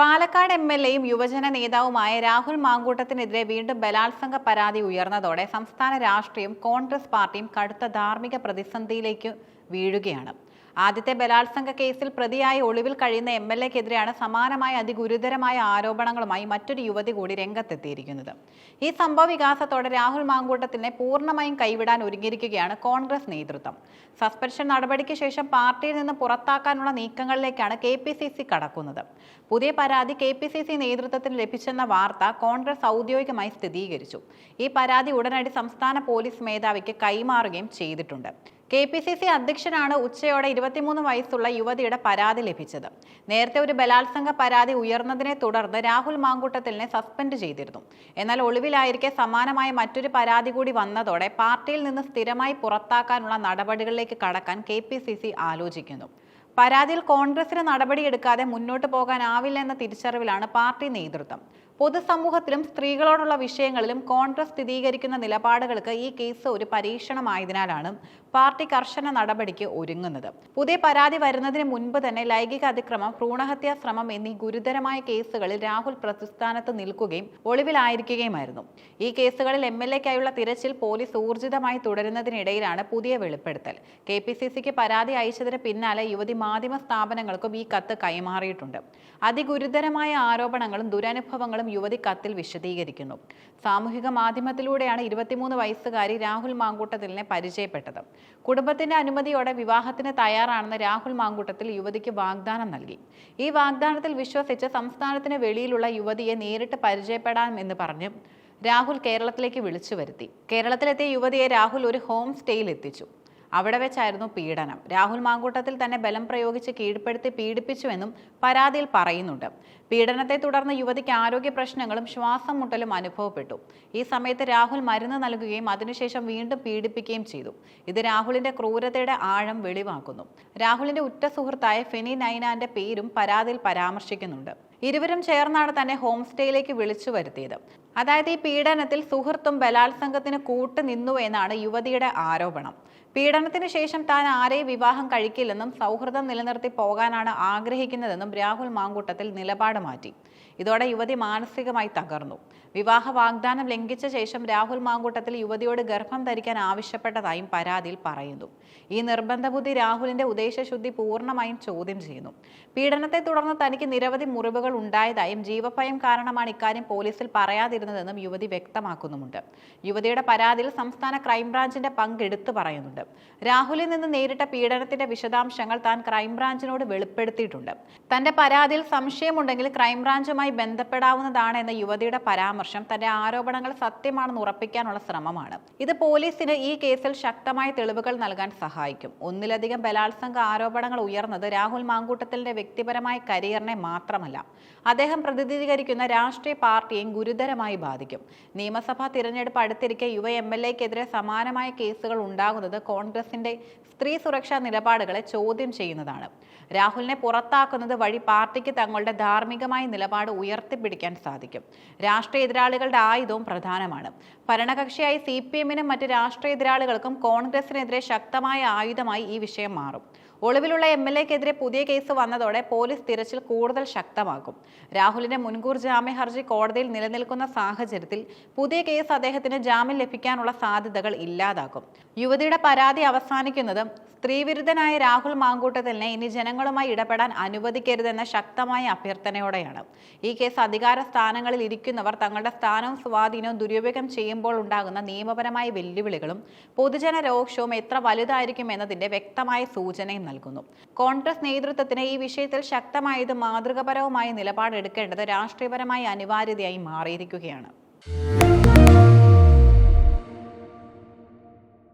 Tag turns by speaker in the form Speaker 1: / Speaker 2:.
Speaker 1: Palakkad M L എയും യുവജന നേതാവുമായ രാഹുൽ മാങ്കൂട്ടത്തിനെതിരെ വീണ്ടും ബലാത്സംഗ പരാതി ഉയർന്നതോടെ സംസ്ഥാന രാഷ്ട്രീയം കോൺഗ്രസ് പാർട്ടിയും കടുത്ത ധാർമ്മിക പ്രതിസന്ധിയിലേക്ക് വീഴുകയാണ്. ആദ്യത്തെ ബലാത്സംഗ കേസിൽ പ്രതിയായി ഒളിവിൽ കഴിയുന്ന എം എൽ എക്കെതിരെയാണ് സമാനമായ അതിഗുരുതരമായ ആരോപണങ്ങളുമായി മറ്റൊരു യുവതി കൂടി രംഗത്തെത്തിയിരിക്കുന്നത്. ഈ സംഭവ വികാസത്തോടെ രാഹുൽ മാങ്കൂട്ടത്തിനെ പൂർണമായും കൈവിടാൻ ഒരുങ്ങിയിരിക്കുകയാണ് കോൺഗ്രസ് നേതൃത്വം. സസ്പെൻഷൻ നടപടിക്ക് ശേഷം പാർട്ടിയിൽ നിന്ന് പുറത്താക്കാനുള്ള നീക്കങ്ങളിലേക്കാണ് കെ പി സി സി കടക്കുന്നത്. പുതിയ പരാതി കെ പി സി സി നേതൃത്വത്തിന് ലഭിച്ചെന്ന വാർത്ത കോൺഗ്രസ് ഔദ്യോഗികമായി സ്ഥിരീകരിച്ചു. ഈ പരാതി ഉടനടി സംസ്ഥാന പോലീസ് മേധാവിക്ക് കൈമാറുകയും ചെയ്തിട്ടുണ്ട്. കെ പി സി സി അധ്യക്ഷനാണ് ഉച്ചയോടെ ഇരുപത്തിമൂന്ന് വയസ്സുള്ള യുവതിയുടെ പരാതി ലഭിച്ചത്. നേരത്തെ ഒരു ബലാത്സംഗ പരാതി ഉയർന്നതിനെ തുടർന്ന് രാഹുൽ മാങ്കൂട്ടത്തിലിനെ സസ്പെൻഡ് ചെയ്തിരുന്നു. എന്നാൽ ഒളിവിലായിരിക്കെ സമാനമായ മറ്റൊരു പരാതി കൂടി വന്നതോടെ പാർട്ടിയിൽ നിന്ന് സ്ഥിരമായി പുറത്താക്കാനുള്ള നടപടികളിലേക്ക് കടക്കാൻ കെ ആലോചിക്കുന്നു. പരാതിയിൽ കോൺഗ്രസിന് നടപടിയെടുക്കാതെ മുന്നോട്ട് പോകാനാവില്ല എന്ന തിരിച്ചറിവിലാണ് പാർട്ടി നേതൃത്വം. പൊതുസമൂഹത്തിലും സ്ത്രീകളോടുള്ള വിഷയങ്ങളിലും കോൺഗ്രസ് സ്ഥിരീകരിക്കുന്ന നിലപാടുകൾക്ക് ഈ കേസ് ഒരു പരീക്ഷണമായതിനാലാണ് പാർട്ടി കർശന നടപടിക്ക് ഒരുങ്ങുന്നത്. പുതിയ പരാതി വരുന്നതിന് മുൻപ് തന്നെ ലൈംഗിക അതിക്രമം ഭ്രൂണഹത്യാ ശ്രമം എന്നീ ഗുരുതരമായ കേസുകളിൽ രാഹുൽ പ്രതിസ്ഥാനത്ത് നിൽക്കുകയും ഒളിവിലായിരിക്കുകയുമായിരുന്നു. ഈ കേസുകളിൽ എം എൽ എക്കായുള്ള തിരച്ചിൽ പോലീസ് ഊർജിതമായി തുടരുന്നതിനിടയിലാണ് പുതിയ വെളിപ്പെടുത്തൽ. കെ പി സി സിക്ക് പരാതി അയച്ചതിന് പിന്നാലെ യുവതി മാധ്യമ സ്ഥാപനങ്ങൾക്കും ഈ കത്ത് കൈമാറിയിട്ടുണ്ട്. അതിഗുരുതരമായ ആരോപണങ്ങളും ദുരനുഭവങ്ങളും യുവതി കത്തിൽ വിശദീകരിക്കുന്നു. സാമൂഹിക മാധ്യമത്തിലൂടെയാണ് ഇരുപത്തിമൂന്ന് വയസ്സുകാരി രാഹുൽ മാങ്കൂട്ടത്തിലിനെ പരിചയപ്പെട്ടത്. കുടുംബത്തിന്റെ അനുമതിയോടെ വിവാഹത്തിന് തയ്യാറാണെന്ന് രാഹുൽ മാങ്കൂട്ടത്തിൽ യുവതിക്ക് വാഗ്ദാനം നൽകി. ഈ വാഗ്ദാനത്തിൽ വിശ്വസിച്ച് സംസ്ഥാനത്തിന് വെളിയിലുള്ള യുവതിയെ നേരിട്ട് പരിചയപ്പെടാമെന്ന് പറഞ്ഞ് രാഹുൽ കേരളത്തിലേക്ക് വിളിച്ചു വരുത്തി. കേരളത്തിലെത്തിയ യുവതിയെ രാഹുൽ ഒരു ഹോം സ്റ്റേയിൽ എത്തിച്ചു. അവിടെ വെച്ചായിരുന്നു പീഡനം. രാഹുൽ മാങ്കൂട്ടത്തിൽ തന്നെ ബലം പ്രയോഗിച്ച് കീഴ്പ്പെടുത്തി പീഡിപ്പിച്ചുവെന്നും പരാതിയിൽ പറയുന്നുണ്ട്. പീഡനത്തെ തുടർന്ന് യുവതിക്ക് ആരോഗ്യ പ്രശ്നങ്ങളും ശ്വാസം മുട്ടലും അനുഭവപ്പെട്ടു. ഈ സമയത്ത് രാഹുൽ മരുന്ന് നൽകുകയും അതിനുശേഷം വീണ്ടും പീഡിപ്പിക്കുകയും ചെയ്തു. ഇത് രാഹുലിന്റെ ക്രൂരതയുടെ ആഴം വെളിവാക്കുന്നു. രാഹുലിന്റെ ഉറ്റ സുഹൃത്തായ ഫെനി നൈനാന്റെ പേരും പരാതിയിൽ പരാമർശിക്കുന്നുണ്ട്. ഇരുവരും ചേർന്നാണ് തന്നെ ഹോം സ്റ്റേയിലേക്ക് വിളിച്ചു വരുത്തിയത്. അതായത് ഈ പീഡനത്തിൽ സുഹൃത്തും ബലാത്സംഗത്തിന് കൂട്ട് നിന്നു എന്നാണ് യുവതിയുടെ ആരോപണം. പീഡനത്തിന് ശേഷം താൻ ആരെയും വിവാഹം കഴിക്കില്ലെന്നും സൗഹൃദം നിലനിർത്തി പോകാനാണ് ആഗ്രഹിക്കുന്നതെന്നും രാഹുൽ മാങ്കൂട്ടത്തിൽ നിലപാട് മാറ്റി. ഇതോടെ യുവതി മാനസികമായി തകർന്നു. വിവാഹ വാഗ്ദാനം ലംഘിച്ച ശേഷം രാഹുൽ മാങ്കൂട്ടത്തിൽ യുവതിയോട് ഗർഭം ധരിക്കാൻ ആവശ്യപ്പെട്ടതായും പരാതിയിൽ പറയുന്നു. ഈ നിർബന്ധബുദ്ധി രാഹുലിന്റെ ഉദ്ദേശശുദ്ധി പൂർണമായും ചോദ്യം ചെയ്യുന്നു. പീഡനത്തെ തുടർന്ന് തനിക്ക് നിരവധി മുറിവുകൾ ഉണ്ടായതായും ജീവഭയം കാരണമാണ് ഇക്കാര്യം പോലീസിൽ പറയാതിരുന്നതെന്നും യുവതി വ്യക്തമാക്കുന്നുമുണ്ട്. യുവതിയുടെ പരാതിയിൽ സംസ്ഥാന ക്രൈംബ്രാഞ്ചിന്റെ പങ്ക് എടുത്തു പറയുന്നുണ്ട്. രാഹുലിൽ നിന്ന് നേരിട്ട പീഡനത്തിന്റെ വിശദാംശങ്ങൾ താൻ ക്രൈംബ്രാഞ്ചിനോട് വെളിപ്പെടുത്തിയിട്ടുണ്ട്. തന്റെ പരാതിയിൽ സംശയമുണ്ടെങ്കിൽ ക്രൈംബ്രാഞ്ചുമായി ബന്ധപ്പെടാവുന്നതാണ് എന്ന യുവതിയുടെ പരാമർശം തന്റെ ആരോപണങ്ങൾ സത്യമാണെന്ന് ഉറപ്പിക്കാനുള്ള ശ്രമമാണ്. ഇത് പോലീസിന് ഈ കേസിൽ ശക്തമായ തെളിവുകൾ നൽകാൻ സഹായിക്കും. ഒന്നിലധികം ബലാത്സംഗ ആരോപണങ്ങൾ ഉയർന്നത് രാഹുൽ മാങ്കൂട്ടത്തിലിന്റെ വ്യക്തിപരമായ കരിയറിനെ മാത്രമല്ല. അദ്ദേഹം പ്രതിനിധീകരിക്കുന്ന രാഷ്ട്രീയ പാർട്ടിയും ഗുരുതരമായി ബാധിക്കും. നിയമസഭാ തിരഞ്ഞെടുപ്പ് അടുത്തിരിക്കെ യുവ എം എൽ എക്കെതിരെ സമാനമായ കേസുകൾ ഉണ്ടാകുന്നത് കോൺഗ്രസിന്റെ സ്ത്രീ സുരക്ഷാ നിലപാടുകളെ ചോദ്യം ചെയ്യുന്നതാണ്. രാഹുലിനെ പുറത്താക്കുന്നത് വഴി പാർട്ടിക്ക് തങ്ങളുടെ ധാർമ്മികമായ നിലപാട് ഉയർത്തിപ്പിടിക്കാൻ സാധിക്കും. രാഷ്ട്രീയ എതിരാളികളുടെ ആയുധവും പ്രധാനമാണ്. ഭരണകക്ഷിയായി സി പി എമ്മിനും മറ്റ് രാഷ്ട്രീയ എതിരാളികൾക്കും കോൺഗ്രസിനെതിരെ ശക്തമായ ആയുധമായി ഈ വിഷയം മാറും. ഒളിവിലുള്ള എം എൽ എക്കെതിരെ പുതിയ കേസ് വന്നതോടെ പോലീസ് തിരച്ചിൽ കൂടുതൽ ശക്തമാക്കും. രാഹുലിന്റെ മുൻകൂർ ജാമ്യ ഹർജി കോടതിയിൽ നിലനിൽക്കുന്ന സാഹചര്യത്തിൽ പുതിയ കേസ് അദ്ദേഹത്തിന് ജാമ്യം ലഭിക്കാനുള്ള സാധ്യതകൾ ഇല്ലാതാക്കും. യുവതിയുടെ പരാതി അവസാനിക്കുന്നതും സ്ത്രീവിരുദ്ധനായ രാഹുൽ മാങ്കൂട്ടത്തിലിനെ ഇനി ജനങ്ങളുമായി ഇടപെടാൻ അനുവദിക്കരുതെന്ന ശക്തമായ അഭ്യർത്ഥനയോടെയാണ്. ഈ കേസ് അധികാര സ്ഥാനങ്ങളിൽ ഇരിക്കുന്നവർ തങ്ങളുടെ സ്ഥാനവും സ്വാധീനവും ദുരുപയോഗം ചെയ്യുമ്പോൾ ഉണ്ടാകുന്ന നിയമപരമായ വെല്ലുവിളികളും പൊതുജന രോക്ഷവും എത്ര വലുതായിരിക്കും എന്നതിന്റെ വ്യക്തമായ സൂചനയും നൽകുന്നു. കോൺഗ്രസ് നേതൃത്വത്തിന് ഈ വിഷയത്തിൽ ശക്തമായത് മാതൃകപരവുമായ നിലപാടെടുക്കേണ്ടത് രാഷ്ട്രീയപരമായ അനിവാര്യതയായി മാറിയിരിക്കുകയാണ്.